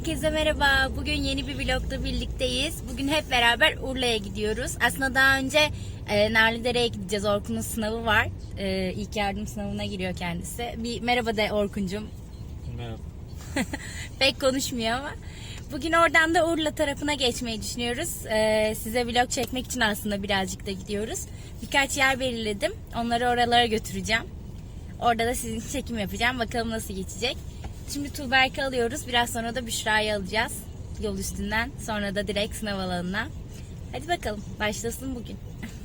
Herkese merhaba. Bugün yeni bir vlogda birlikteyiz. Bugün hep beraber Urla'ya gidiyoruz. Aslında daha önce e, Narlıdere'ye gideceğiz. Orkun'un sınavı var. E, ilk yardım sınavına giriyor kendisi. Bir merhaba de Orkuncum. Merhaba. Pek konuşmuyor ama. Bugün oradan da Urla tarafına geçmeyi düşünüyoruz. E, size vlog çekmek için aslında birazcık da gidiyoruz. Birkaç yer belirledim. Onları oralara götüreceğim. Orada da sizin çekim yapacağım. Bakalım nasıl geçecek. Şimdi Tuğberk'i alıyoruz. Biraz sonra da Büşra'yı alacağız. Yol üstünden. Sonra da direkt sınav alanına. Hadi bakalım. Başlasın bugün.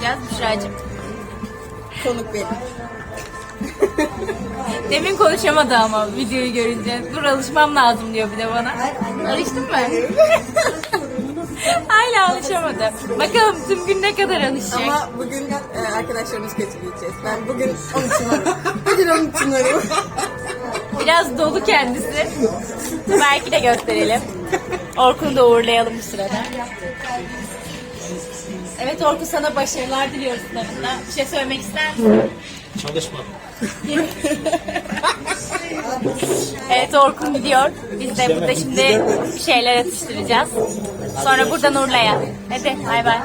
oturacağız. Büşra'cığım. Konuk benim. Demin konuşamadı ama videoyu görünce. Dur alışmam lazım diyor bir de bana. Alıştın mı? Hala alışamadı. Bakalım tüm gün ne kadar alışacak. Ama bugün e, arkadaşlarımız kötüleyeceğiz. Ben bugün onun için varım. Bugün onun için varım. Biraz dolu kendisi. Belki de gösterelim. Orkun'u da uğurlayalım bu sırada. Evet Orkun sana başarılar diliyoruz sınavında. Bir şey söylemek ister misin? Çalışma. Evet Orkun gidiyor. Biz de burada şimdi bir şeyler atıştıracağız. Sonra buradan Urla'ya. Hadi bay bay.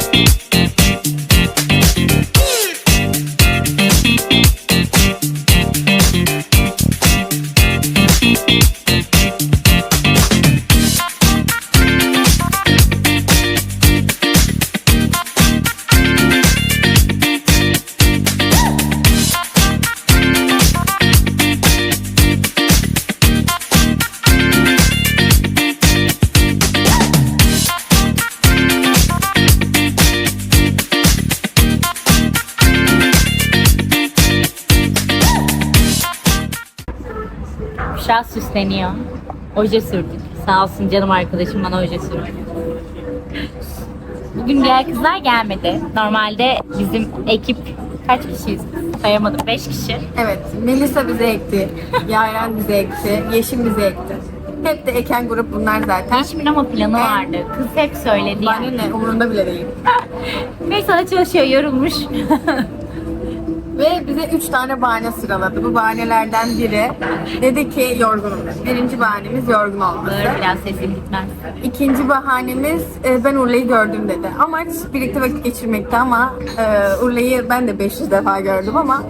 beep beep süsleniyor. Oje sürdük. Sağ olsun canım arkadaşım bana oje sürdü. Bugün diğer kızlar gelmedi. Normalde bizim ekip kaç kişiyiz? Sayamadım. 5 kişi. Evet, Melisa bize ekti. Yaren bize ekti. Yeşim bize ekti. Hep de eken grup bunlar zaten. Yeşim'in ama planı vardı. Kız hep söyledi Bana yani. ne, umurumda bile değil. Neyse çalışıyor, yorulmuş. Ve bize üç tane bahane sıraladı. Bu bahanelerden biri dedi ki yorgunum dedi. Birinci bahanemiz yorgun olması. Böyle biraz sesim gitmez. İkinci bahanemiz e, ben Urla'yı gördüm dedi. Amaç birlikte vakit geçirmekti ama e, Urla'yı ben de 500 defa gördüm ama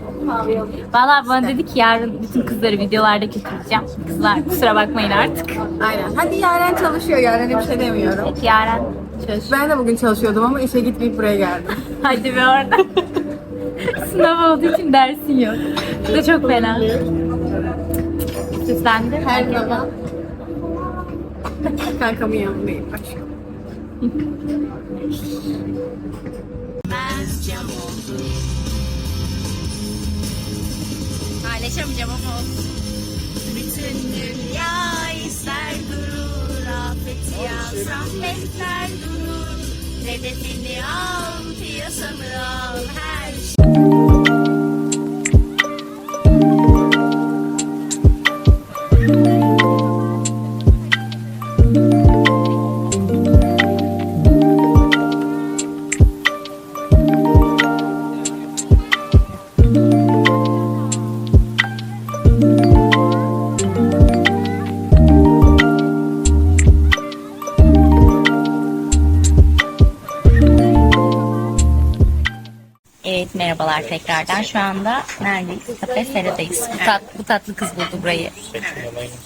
Valla bana dedi ki yarın bütün kızları videolarda kötüleyeceğim. Kızlar kusura bakmayın artık. aynen. Hadi Yaren çalışıyor. Yaren'e bir şey demiyorum. Evet Yaren çalış. Ben de bugün çalışıyordum ama işe gitmeyip buraya geldim. Hadi be orada. Sınav olduğu için dersin yok. Bu da çok fena. Süslendi. Her zaman kankamın yanındayım. Aşkım. Paylaşamayacağım ama olsun. Bütün dünya ister durur, afeti alsam bekler durur. Hedefini al, piyasanı al, her tekrardan. Şu anda neredeyiz? Kafe Sera'dayız. Bu, tat, bu tatlı kız buldu burayı.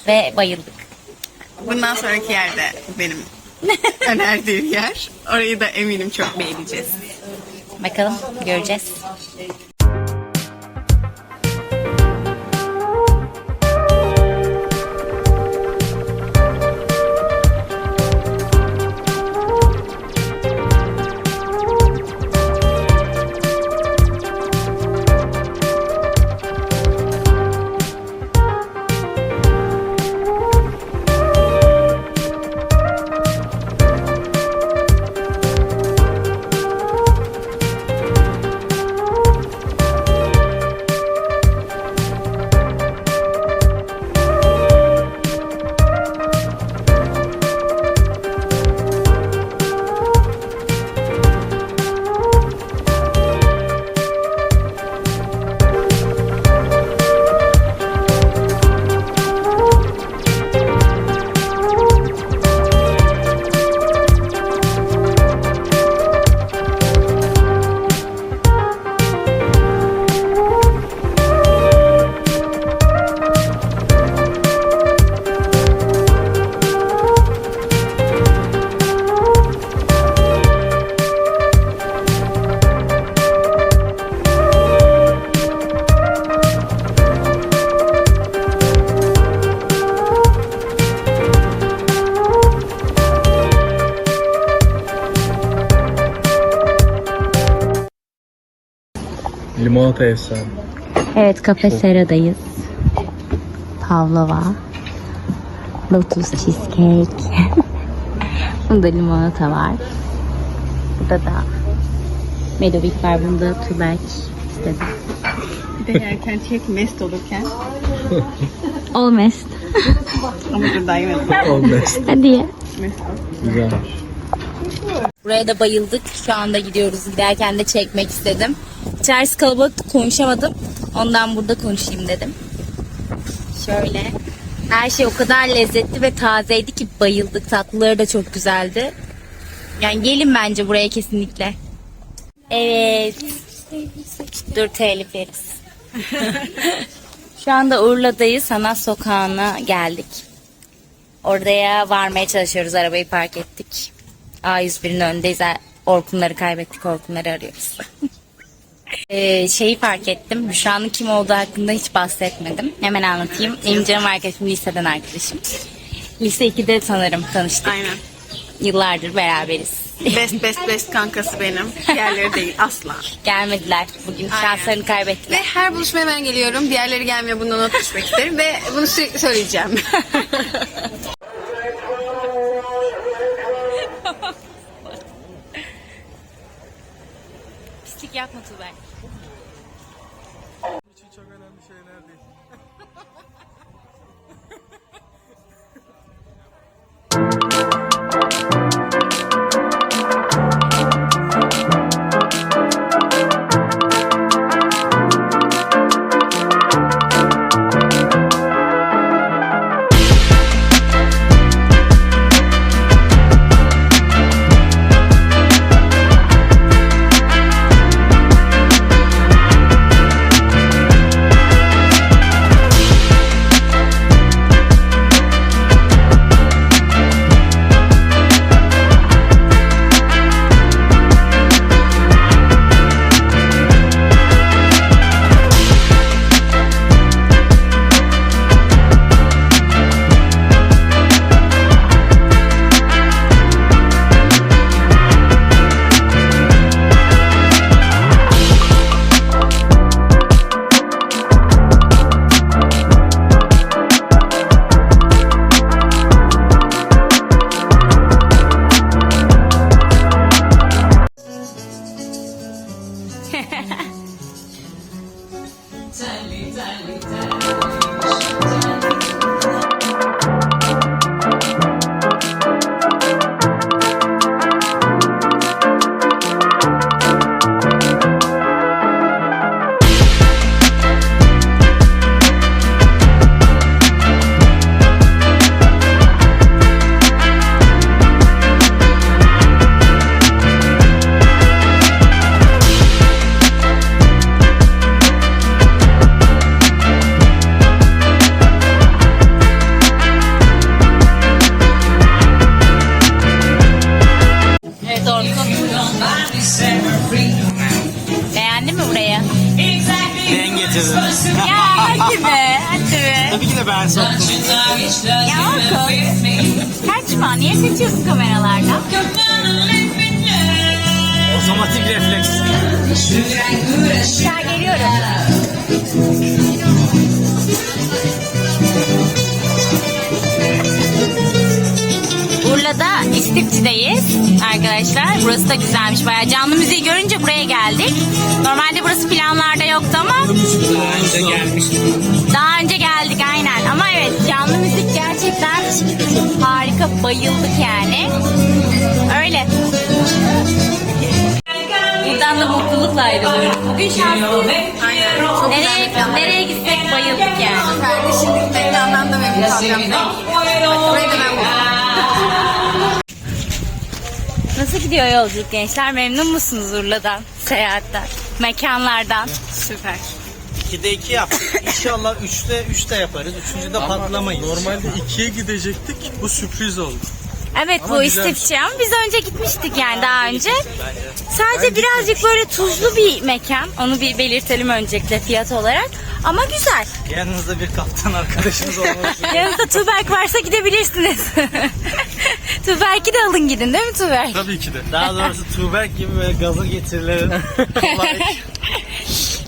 Ve bayıldık. Bundan sonraki yerde benim önerdiğim yer. Orayı da eminim çok beğeneceğiz. Bakalım göreceğiz. Limonata efsane. Evet Kafe Sera'dayız. Pavlova. Lotus Cheesecake. Bunda limonata var. Burada da Medovik var. Bunda tüberk istedim. Bir de yerken çek mest olurken. Almost. Ama dur daha yemedim. Olmaz. Hadi ye. Mest. Güzelmiş. Buraya da bayıldık. Şu anda gidiyoruz. Giderken de çekmek istedim. İçerisi kalabalık konuşamadım. Ondan burada konuşayım dedim. Şöyle. Her şey o kadar lezzetli ve tazeydi ki bayıldık. Tatlıları da çok güzeldi. Yani gelin bence buraya kesinlikle. Evet. Dur telif yeriz. Şu anda Urla'dayız. Sanat Sokağı'na geldik. Oraya varmaya çalışıyoruz. Arabayı park ettik. A101'in önündeyiz. Orkunları kaybettik. Orkunları arıyoruz. Ee, şeyi fark ettim. Büşra'nın kim olduğu hakkında hiç bahsetmedim. Hemen anlatayım. Benim canım arkadaşım liseden arkadaşım. Lise 2'de sanırım tanıştık. Aynen. Yıllardır beraberiz. Best best best kankası benim. Diğerleri değil asla. Gelmediler. Bugün şanslarını kaybettiler. Ve her buluşmaya ben geliyorum. Diğerleri gelmiyor. Bundan not düşmek isterim. Ve bunu sürekli söyleyeceğim. Pislik yapma Tuğber. Urla'da İstifçi'deyiz arkadaşlar. Burası da güzelmiş. Bayağı canlı müziği görünce buraya geldik. Normalde burası planlarda yoktu ama Daha önce gelmiş. daha önce geldik aynen. Ama evet canlı müzik gerçekten harika. Bayıldık yani. Öyle. Buradan da mutlulukla ayrılıyoruz. Bugün şanslıyız. Nereye, bir nereye gitsek bayıldık yani. Kardeşim mekandan da memnun kalacağım. Burayı da ben buldum. Nasıl gidiyor yolculuk gençler? Memnun musunuz Urla'dan, seyahatten, mekanlardan? Süper. 2'de 2 yaptık. İnşallah 3'te 3'te yaparız. 3. patlamayız. Normalde ikiye gidecektik. Bu sürpriz oldu. Evet Ama bu güzelmiş. istifçi ama biz önce gitmiştik yani daha önce. Sadece birazcık böyle tuzlu bir mekan. Onu bir belirtelim öncelikle fiyat olarak. Ama güzel. Yanınızda bir kaptan arkadaşınız olması. Yanınızda Tuberk varsa gidebilirsiniz. Tuberk'i de alın gidin değil mi Tuberk? Tabii ki de. Daha doğrusu Tuğberk gibi böyle gaza getirilen.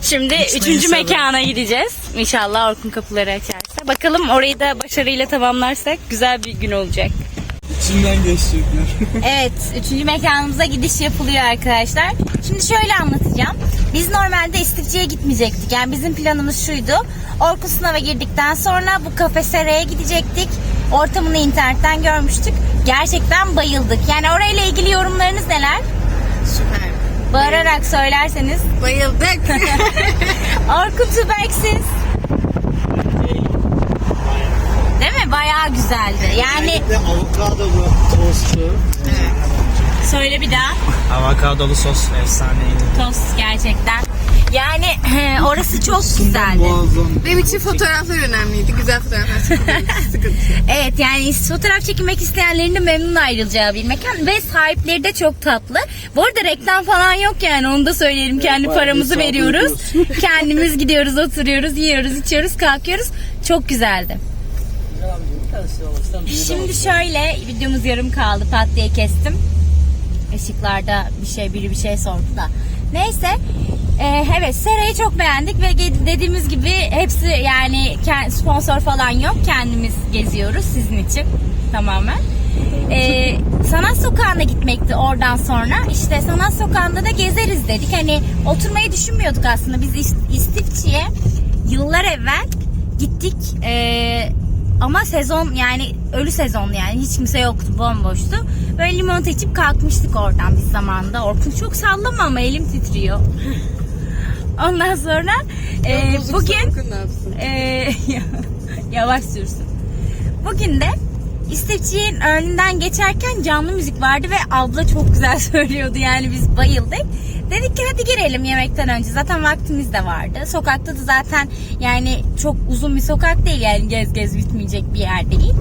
Şimdi İçmeyi üçüncü mekana gideceğiz. İnşallah Orkun kapıları açarsa. Bakalım orayı da başarıyla tamamlarsak güzel bir gün olacak. İçinden geçecekler. Evet, üçüncü mekanımıza gidiş yapılıyor arkadaşlar. Şimdi şöyle anlatacağım. Biz normalde istifçiye gitmeyecektik. Yani bizim planımız şuydu. Orkun sınava girdikten sonra bu kafeseryaya gidecektik. Ortamını internetten görmüştük. Gerçekten bayıldık. Yani orayla ilgili yorumlarınız neler? Süper. Bağırarak söylerseniz. Bayıldık. Orkun Tüberksiz. Bayağı güzeldi. Yani Ve avokadolu tostu. söyle bir daha. Avokadolu sos efsaneydi. Tost gerçekten. Yani orası çok güzeldi. Benim için fotoğraflar önemliydi. Güzel fotoğraflar çekildi. Sıkıntı. Evet yani fotoğraf çekilmek isteyenlerin de memnun ayrılacağı bir mekan ve sahipleri de çok tatlı. Bu arada reklam falan yok yani onu da söyleyelim. Kendi paramızı veriyoruz. Kendimiz gidiyoruz, oturuyoruz, yiyoruz, içiyoruz, kalkıyoruz. Çok güzeldi. Şimdi şöyle videomuz yarım kaldı. Pat diye kestim. Işıklarda bir şey biri bir şey sordu da. Neyse. Ee, evet Sera'yı çok beğendik ve dediğimiz gibi hepsi yani sponsor falan yok. Kendimiz geziyoruz sizin için tamamen. Ee, Sanat Sokağı'na gitmekti oradan sonra. İşte Sanat Sokağı'nda da gezeriz dedik. Hani oturmayı düşünmüyorduk aslında. Biz İst- İstifçi'ye yıllar evvel gittik. Ee, ama sezon yani ölü sezondu yani hiç kimse yoktu bomboştu. Böyle limonata içip kalkmıştık oradan bir zamanda. Orkun çok sallama ama elim titriyor. Ondan sonra e, bugün e, yavaş sürsün. Bugün de İstifçi'nin önünden geçerken canlı müzik vardı ve abla çok güzel söylüyordu yani biz bayıldık. Dedik ki hadi girelim yemekten önce zaten vaktimiz de vardı. Sokakta da zaten yani çok uzun bir sokak değil yani gez gez bitmeyecek bir yer değil.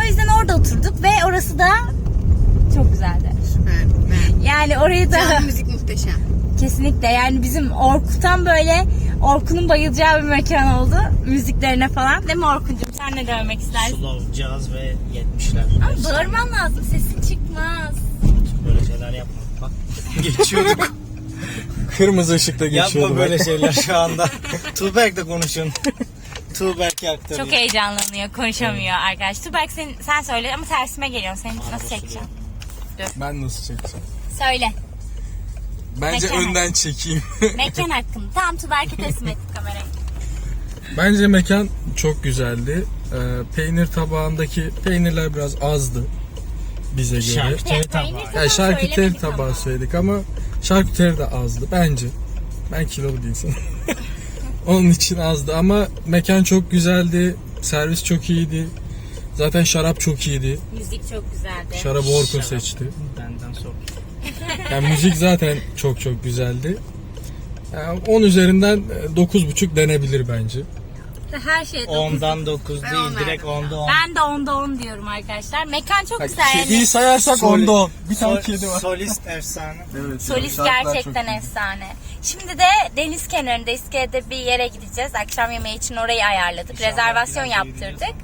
O yüzden orada oturduk ve orası da çok güzeldi. Süper. Yani orayı da Canlı müzik muhteşem. kesinlikle yani bizim Orkut'tan böyle Orkun'un bayılacağı bir mekan oldu. Müziklerine falan. Değil mi Orkun'cum sen ne demek istersin? Slow, caz ve 70'ler. Ama bağırman lazım sesin çıkmaz. Böyle şeyler yapma. Bak geçiyorduk. Kırmızı ışıkta geçiyordu. Yapma böyle şeyler şu anda. Tuğberk de konuşun. Tuğberk yaktı. Çok heyecanlanıyor konuşamıyor arkadaş. Tuberk sen, sen söyle ama tersime geliyorsun. Seni nasıl çekeceğim? Ben nasıl çekeceğim? Söyle. Bence Mekan. önden çekeyim. Mekan hakkında. Tamam Tuberk'e teslim ettik kamerayı. Bence mekan çok güzeldi. Ee, peynir tabağındaki peynirler biraz azdı bize göre. Şarküteri Peynir tabağı. tabağı Ya şarküteri söylemedik tabağı ama. söyledik ama şarküteri de azdı bence. Ben kilolu bir insanım. Onun için azdı ama mekan çok güzeldi. Servis çok iyiydi. Zaten şarap çok iyiydi. Müzik çok güzeldi. Şarabı Orkun Şarap. seçti. Benden sor. Yani müzik zaten çok çok güzeldi. Yani 10 üzerinden e, 9.5 denebilir bence. Her şey dokuz. 10'dan 9 değil. on Direkt 10'da 10. Ben de onda 10 diyorum arkadaşlar. Mekan çok güzel. yani. Kediyi sayarsak Soli- onda 10. Bir tane Sol- kedi var. Solist efsane. Evet, Solist şarkılar gerçekten iyi. efsane. Şimdi de deniz kenarında İskele'de bir yere gideceğiz. Akşam yemeği için orayı ayarladık. Rezervasyon yaptırdık.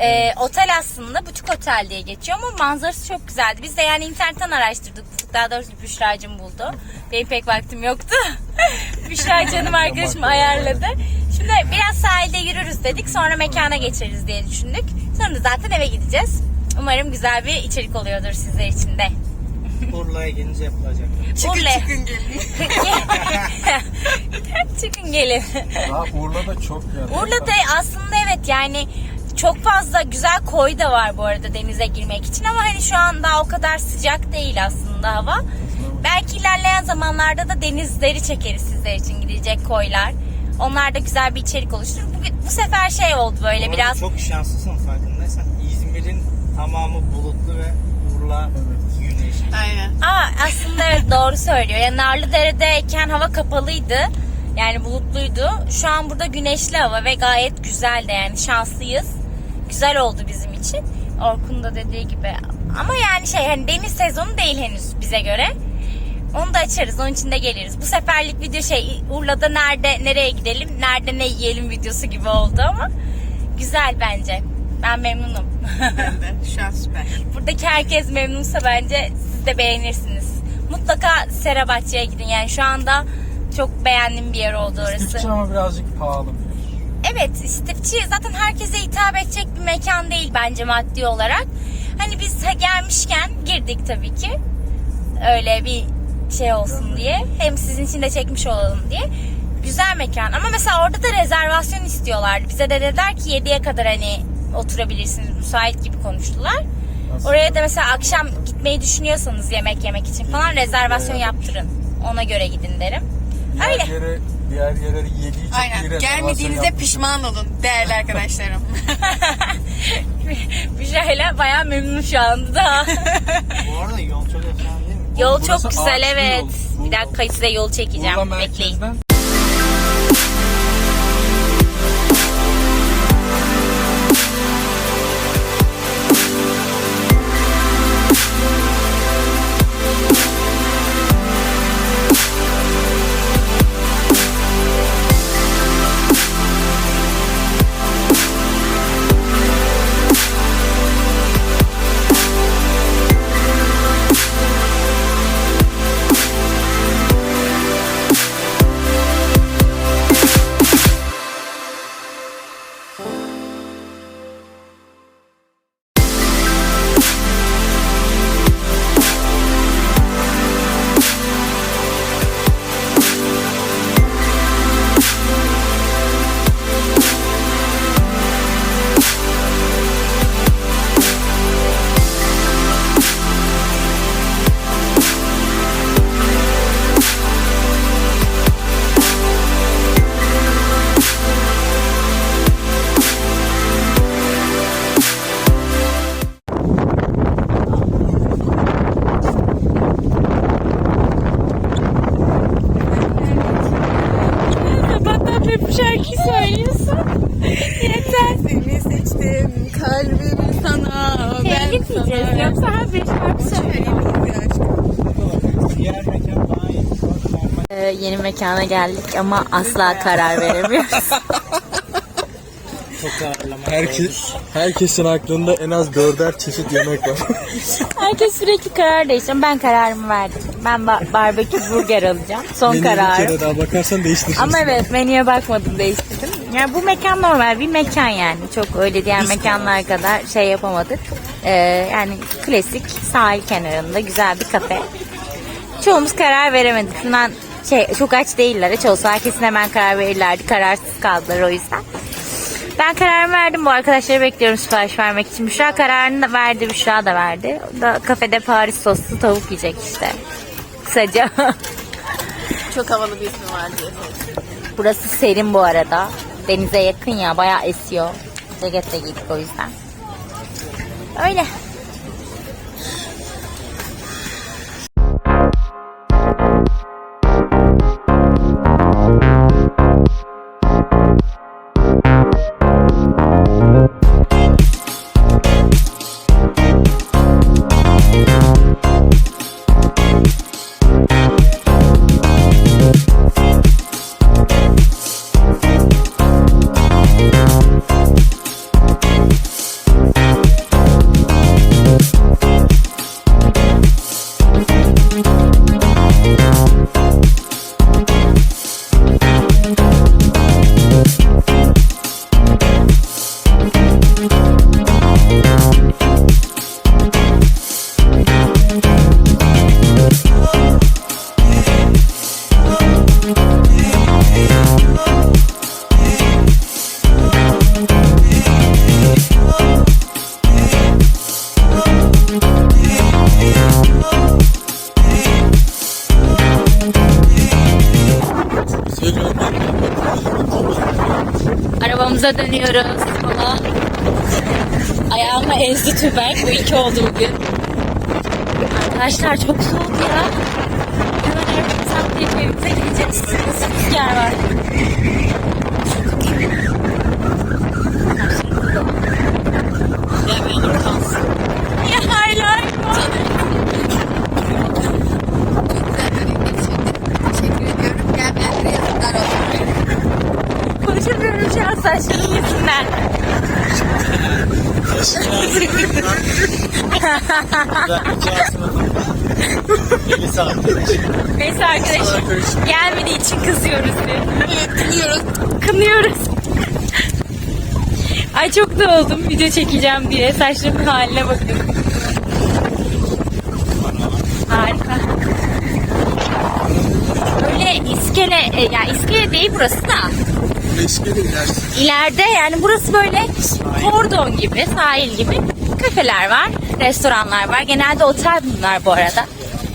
Ee, otel aslında butik otel diye geçiyor ama manzarası çok güzeldi. Biz de yani internetten araştırdık. Daha doğrusu Büşra'cığım buldu. Benim pek vaktim yoktu. Büşra canım arkadaşım ayarladı. Şimdi biraz sahilde yürürüz dedik. Sonra mekana geçeriz diye düşündük. Sonra da zaten eve gideceğiz. Umarım güzel bir içerik oluyordur sizler için de. Urla'ya gelince yapılacak. Urla. Çıkın gelin. Çıkın gelin. Ha Urla'da çok yer. Urla'da aslında evet yani çok fazla güzel koy da var bu arada denize girmek için ama hani şu an daha o kadar sıcak değil aslında hava. Belki ilerleyen zamanlarda da denizleri çekeriz sizler için gidecek koylar. Onlar da güzel bir içerik oluşturur. Bu, bu sefer şey oldu böyle arada biraz Çok şanslısın farkındaysan. İzmir'in tamamı bulutlu ve Urla güneşli. Aynen. Aa, aslında evet doğru söylüyor. Yani Narlıdere'deyken hava kapalıydı. Yani bulutluydu. Şu an burada güneşli hava ve gayet güzel de yani şanslıyız. Güzel oldu bizim için. Orkun da dediği gibi. Ama yani şey hani deniz sezonu değil henüz bize göre. Onu da açarız. Onun için de geliriz. Bu seferlik video şey Urla'da nerede nereye gidelim, nerede ne yiyelim videosu gibi oldu ama güzel bence. Ben memnunum. Ben de. Şu an süper. Buradaki herkes memnunsa bence siz de beğenirsiniz. Mutlaka Serabatçı'ya gidin. Yani şu anda çok beğendiğim bir yer oldu orası. İstifçi ama birazcık pahalı bir yer. Evet istifçi zaten herkese hitap edecek bir mekan değil bence maddi olarak. Hani biz gelmişken girdik tabii ki. Öyle bir şey olsun diye. Hem sizin için de çekmiş olalım diye. Güzel mekan ama mesela orada da rezervasyon istiyorlardı. Bize de dediler ki 7'ye kadar hani oturabilirsiniz müsait gibi konuştular. Oraya da mesela akşam gitmeyi düşünüyorsanız yemek yemek için falan rezervasyon yaptırın. Ona göre gidin derim. Diğer Öyle. yere, diğer yerlere yediği çok iyi Aynen. Gelmediğinizde pişman olun değerli arkadaşlarım. Büşra'yla bayağı memnun şu anda da. Bu arada yol çok efsane? Yol çok güzel evet. Bir dakika size yol çekeceğim. Bekleyin. Yoksa her bir şarkı. Normal Ee, yeni mekana geldik ama asla karar veremiyoruz. herkes, herkesin aklında en az dörder çeşit yemek var. Herkes sürekli karar değiştiriyor. Ben kararımı verdim. Ben ba- barbekü burger alacağım. Son Menüye bir kararım. kere daha bakarsan değiştirirsin. Ama evet menüye bakmadım değiştirdim. Yani bu mekan normal bir mekan yani. Çok öyle diğer mekanlar kadar şey yapamadık. Ee, yani klasik sahil kenarında güzel bir kafe. Çoğumuz karar veremedik. Şundan şey çok aç değiller. Aç olsa kesin hemen karar verirlerdi. Kararsız kaldılar o yüzden. Ben kararımı verdim. Bu arkadaşları bekliyorum sipariş vermek için. Büşra kararını da verdi. Büşra da verdi. O da kafede Paris soslu tavuk yiyecek işte. Kısaca. Çok havalı bir ismi var diye. Burası serin bu arada. Denize yakın ya bayağı esiyor. Ceket de giydik o yüzden. Öyle. Arabamıza dönüyoruz falan. Ayağıma ezdi tüberk. Bu iki oldu bugün. Arkadaşlar çok soğuk ya. Hemen arabamızı atlayıp evimize gideceğiz. Nasıl rüzgar var. Ya ben olur kalsın. Ya hala Teşekkür ediyorum. Gel ben de yazıklar olsun. An saçlarım yüzünden. Elisi arkadaş. Neyse arkadaşlar gelmediği için kızıyoruz diye. kınıyoruz. Kınıyoruz. Ay çok da oldum video çekeceğim diye. Saçlarımın haline bakın. Harika. Böyle iskele, e, yani iskele değil burası da. İlerisi. İleride yani burası böyle kordon gibi, sahil gibi kafeler var, restoranlar var. Genelde otel bunlar bu arada.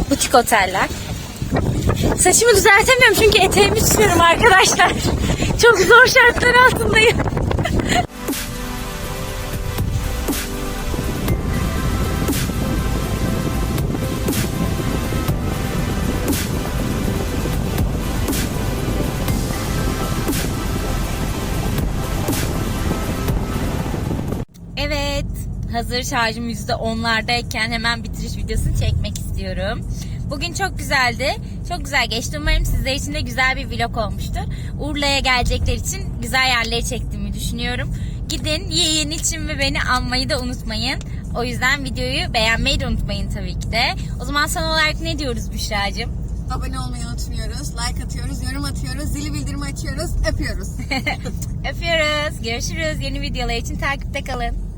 Butik oteller. Saçımı düzeltemiyorum çünkü eteğimi tutuyorum arkadaşlar. Çok zor şartlar altındayım. Hazır şarjım %10'lardayken hemen bitiriş videosunu çekmek istiyorum. Bugün çok güzeldi. Çok güzel geçti. Umarım sizler için de güzel bir vlog olmuştur. Urla'ya gelecekler için güzel yerleri çektiğimi düşünüyorum. Gidin, yiyin, için ve beni anmayı da unutmayın. O yüzden videoyu beğenmeyi de unutmayın tabii ki de. O zaman son olarak ne diyoruz Büşra'cığım? Abone olmayı unutmuyoruz. Like atıyoruz, yorum atıyoruz, zili bildirimi açıyoruz, öpüyoruz. Öpüyoruz. Görüşürüz. Yeni videolar için takipte kalın.